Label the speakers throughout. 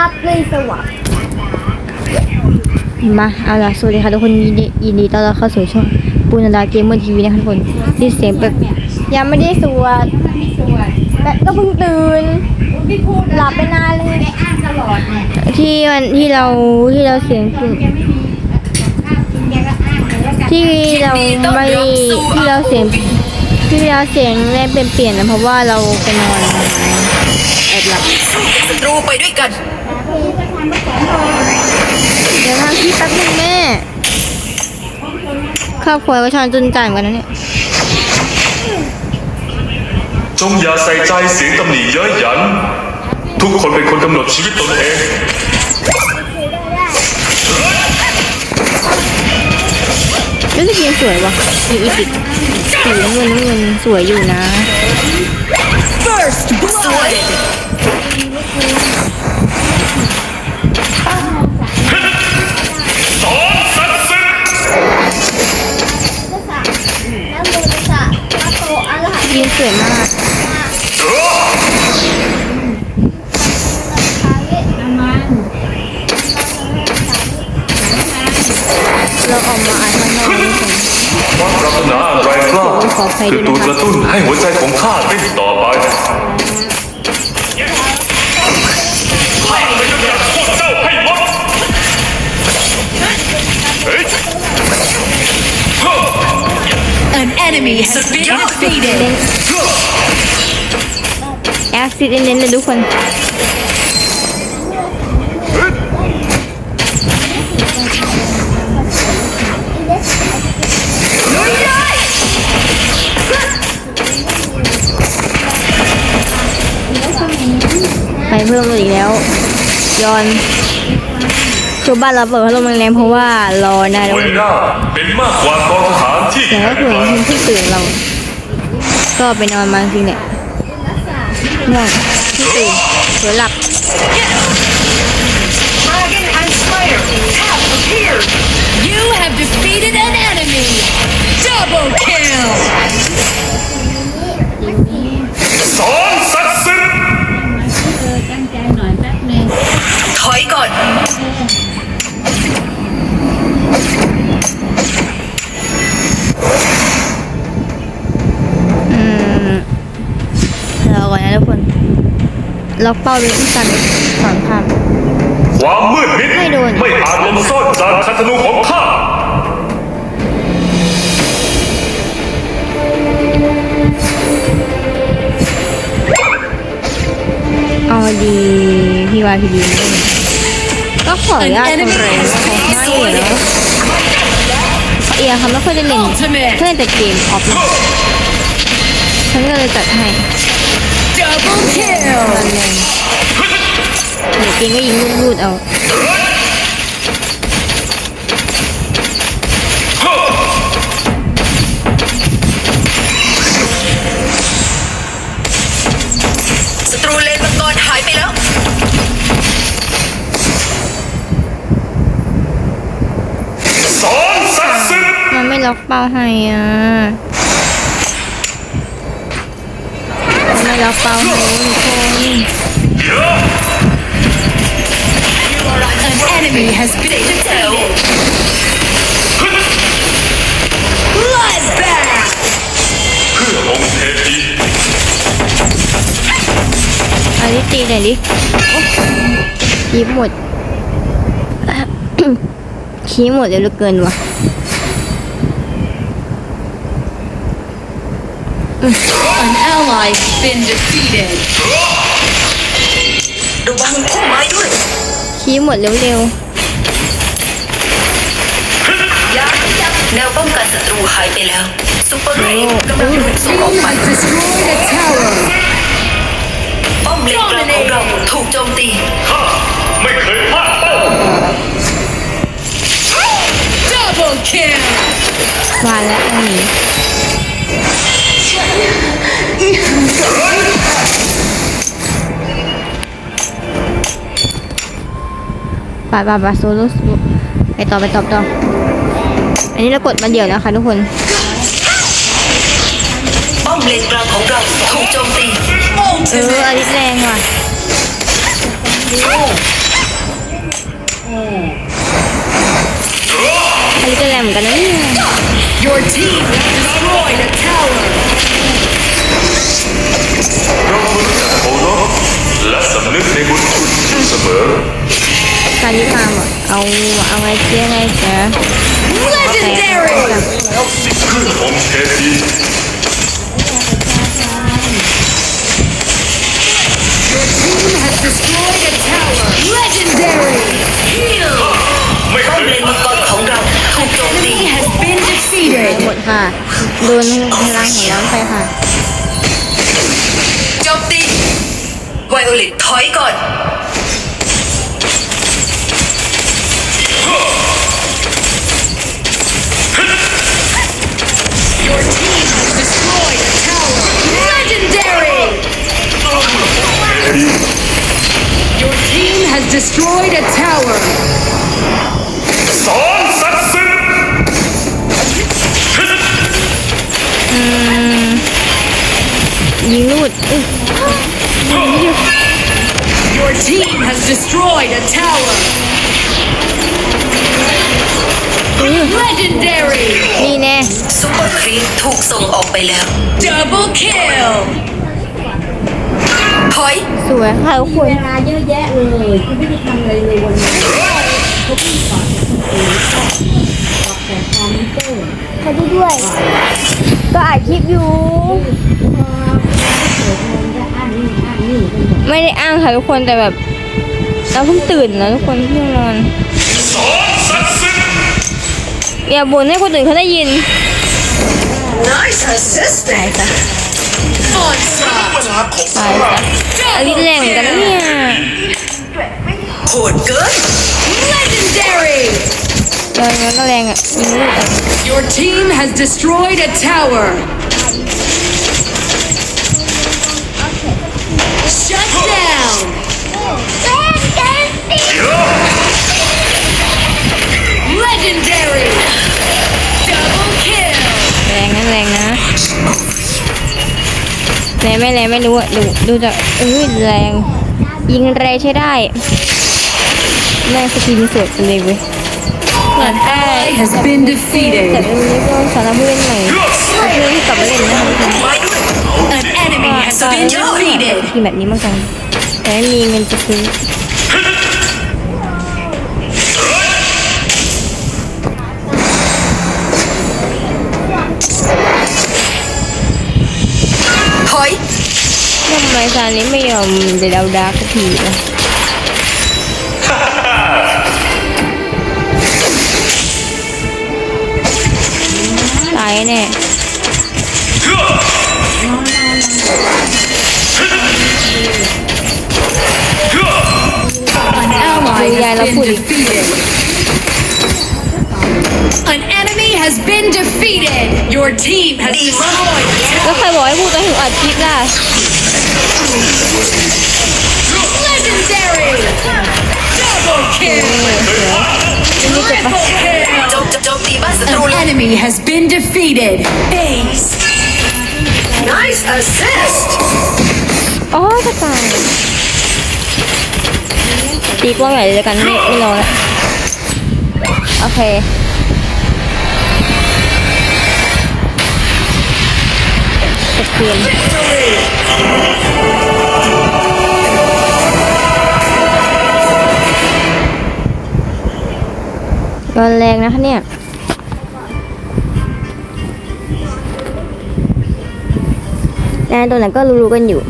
Speaker 1: รับเลยสวัสดิ์
Speaker 2: มาเอาล่ะสวัสดีค่ะทุกคนยินดียินดีต้อนรับเข้าสู่ช่องปูนาดาเกมเมอร์ทีวีนะคะทุกคนที่เสียงแบบยังไม่ได้สวดแต่ก็เพิ่งตื่น
Speaker 1: พี่พูด
Speaker 2: หลับไปนานเลย
Speaker 1: แกอ้างตลอดเนี่ย
Speaker 2: ที่วันที่เราที่เราเสียง
Speaker 1: แกไม่มีข้าวกินแกก็อ้างเลยแล้วกัน
Speaker 2: ที่เราไม่ที่เราเสียงที่เราเสียงแรกเป็นเปลี่ยนนะเพราะว่าเราไปนอนแอบหลับ
Speaker 3: ศัตรูไปด้วยกัน
Speaker 2: เดี๋ยวทำที่แป๊บนึงแม่ครอบครัวประชาชนจนจ่ายกันนะเนี่ย
Speaker 4: จงอย่าใส่ใจเสียงตำหนิเย้ยหยัน ทุกคนเป็นคนกำหนดชีวิตตนเอง
Speaker 2: รู้สึกยังสวยวะมีอีพิกสีน้ำเงินน้ำเงินสวยอยู่นะ
Speaker 3: First blood
Speaker 4: สอนสัตว์ศึก
Speaker 1: แล้วสะพระโตอรหันต์
Speaker 2: ยืนสวยมาก
Speaker 4: เออ
Speaker 1: เรา
Speaker 2: ออกมาอ่านข้างนอกนิดนึง
Speaker 4: ความปรารถนาอันไรกล้าคือตัวกระตุ้นให้หัวใจของข้าเต้นต่อ
Speaker 3: enemy has been defeated
Speaker 2: แอคซิดเน้นเลยทุกคน ไปเพิ่มเลยอีกแล้ว ยอนชาวบ้านเราเปิดพัดลมแรงๆเพราะว่ารอนะทุก
Speaker 4: หัว
Speaker 2: คน
Speaker 4: หน้าเป็นมากกว่ากองทหารที่
Speaker 2: แต่
Speaker 4: แข็
Speaker 2: ก็
Speaker 4: ง
Speaker 2: คือ
Speaker 4: แกร่ง
Speaker 2: คนที่ตื่นเรา ก็ไปนอนมาจริงเนี่ยง่วงที่ตื่นเผลอหลับ
Speaker 3: Dragon and Slayer have appeared You have defeated an enemy Double kill
Speaker 4: สอนสั
Speaker 2: ล็อกเป้าเลยที่กันสอนภาพ
Speaker 4: ความมืดมิด
Speaker 2: ไม่โดน
Speaker 4: ไม่อาจหลบซ่อนจากคันธนูของข้า
Speaker 2: เอาดีพี่วายพี่ดีนี่ก็ขออนุญาตคนแรงเขาให้อยู่แล้วเอียเขาไม่ค่อยได้เล่น
Speaker 3: Ultimate
Speaker 2: เขาเล่นแต่เกมออฟนะฉันก็เลยจัดให้
Speaker 3: Double kill
Speaker 2: รันแรงเดี๋ยวเกมก็ยิงรูดๆเอา
Speaker 3: ศัตรูเลนมังกรหายไปแล้ว
Speaker 4: สอนสัตว์ศึก
Speaker 2: มันไม่ล็อกเป้าให้อะ มันไม่ล็อกเป้าให้ทุกคน
Speaker 3: An enemy has been defeated Bloodbath
Speaker 4: เพื่อองค์เทพี
Speaker 2: อันนี้ตีหน่อยดิคีบหมดคีบหมดเดี๋ยวเหลือเกินว่ะ
Speaker 3: An ally has been defeated ระวังพุ่มไม้ด้วย
Speaker 2: คีบหมดเร็ว
Speaker 3: ยักยักแนวป้องกันศัตรูหายไปแล้วซุปเปอร์เรย์กำลังถูกส่งออกไปป้อมเลนกลางของเราถูกโจมตี
Speaker 4: ข้าไม่เคยพลาดเป้า
Speaker 3: Double kill
Speaker 2: ๆมาแล้วอันนี้ ไปไปไปโซโล่ไปต่อไปต่อไปต่ออันนี้เรากดมาเดี่ยวนะคะทุกคน
Speaker 3: ป้อมเลนกลางของเราถูกโจมตี
Speaker 2: เอออันนี้แรงว่ะอันนี้ก็แรงเหมือนกันนะเนี่ย
Speaker 3: Your team has destroyed a tower.
Speaker 4: เราควรรู้จักเคารพและสำนึกในบุญคุณอยู่เสมอ
Speaker 2: การที่ทำอะเอาเอาไงเจ๊ไงเจ๊
Speaker 3: Legendary.
Speaker 4: ขึ้นองค์เทพี
Speaker 3: Your team has destroyed a tower. Legendary.
Speaker 4: ไม่เคย
Speaker 3: Enemy has been defeated.
Speaker 2: หมดค่ะโดนพลังของร้อนไปค่ะ
Speaker 5: โจมตีไวโอเลตถอยก่อน
Speaker 3: Your team has destroyed a tower.
Speaker 4: สอนศักดิ์สิทธิ์
Speaker 2: ยิงลูดอุ๊ย
Speaker 3: Your team has destroyed a tower. Legendary.
Speaker 2: นี่แน่
Speaker 5: ซุปเปอร์ครีปถูกส่งออกไปแล้ว
Speaker 3: Double kill.
Speaker 5: ถอย
Speaker 2: สวยค่ะทุกคน
Speaker 6: เวลาเยอะแยะเลยคุณไม่ได้ทำอะไรเลยวันนี้เขาเพิ่งสอนคนอื่นตอบแต่คอมพิวเตอร์
Speaker 2: ขอดูด้วย ก็อัดคลิปอยู่
Speaker 6: พอเปิดเงินก็อ้างนี่อ้างนี่กันหมด
Speaker 2: ไม่ได้อ้างค่ะทุกคนแต่แบบเราเพิ่งตื่นนะทุกคนเพิ่งนอน
Speaker 4: สอนศักดิ์สิทธิ์
Speaker 2: อย่าบ่นให้คนอื่นเขาได้ยิน
Speaker 5: Nice assistant
Speaker 3: Onslaught.
Speaker 4: เวลาของ
Speaker 2: ตายซะอลิสแรงเหมือนกันนะเนี่ย
Speaker 5: โหดเกิน
Speaker 3: Legendary.
Speaker 2: เดินงั้นก็แรงอะยิงลูกอะ
Speaker 3: Your team has destroyed a tower. Shut down.
Speaker 4: เยอะ
Speaker 3: Legendary. Double kill.
Speaker 2: แรงนะแรงนะ แรงไม่แรงไม่รู้อะดูดูจากเอ้ยแรง ยิงแรงใช้ได้แรงสกินสวยจังเลยเว้ยเหมือนได้
Speaker 3: Has been
Speaker 2: แต่
Speaker 3: defeated.
Speaker 2: เรื่องนี้ก็สำหรับผู้เล่นใหม่ก็คือที่กลับมาเล่นนะคะทุกคน
Speaker 3: An enemy has
Speaker 2: ก็
Speaker 3: been defeated.
Speaker 2: กินแบบนี้มากจังแต่ไม่มีเงินจะซื้อานี้ไม่ยอมเดดาวดาร์กสักทีนะตายแน่
Speaker 3: An ally
Speaker 2: Yeah,
Speaker 3: has
Speaker 2: I
Speaker 3: been
Speaker 2: love
Speaker 3: defeated. An been defeated. Your team has destroyed.
Speaker 2: แล้วใครบอกให้พูดตอนถึงอัดคลิปล่ะ
Speaker 3: Legendary. Double kill. Triple kill.
Speaker 5: โจมโจมตีบ้านศัตรู
Speaker 3: An enemy has been defeated. Ace.
Speaker 5: Nice assist
Speaker 2: อ๋อจะตายตีกล้องใหญ่เลยแล้วกันไม่ไม่รอแล้วโอเค เทืนร้อนแรงนะคะเนี่ยแอนตัวไหนก็รู้ๆกันอยู่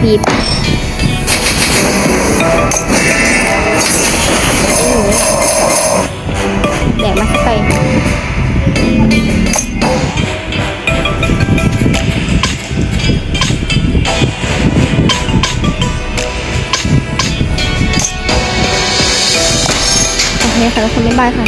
Speaker 2: พีบแดดมาเข้าไปคค่ะคุณไม่บายค่ะ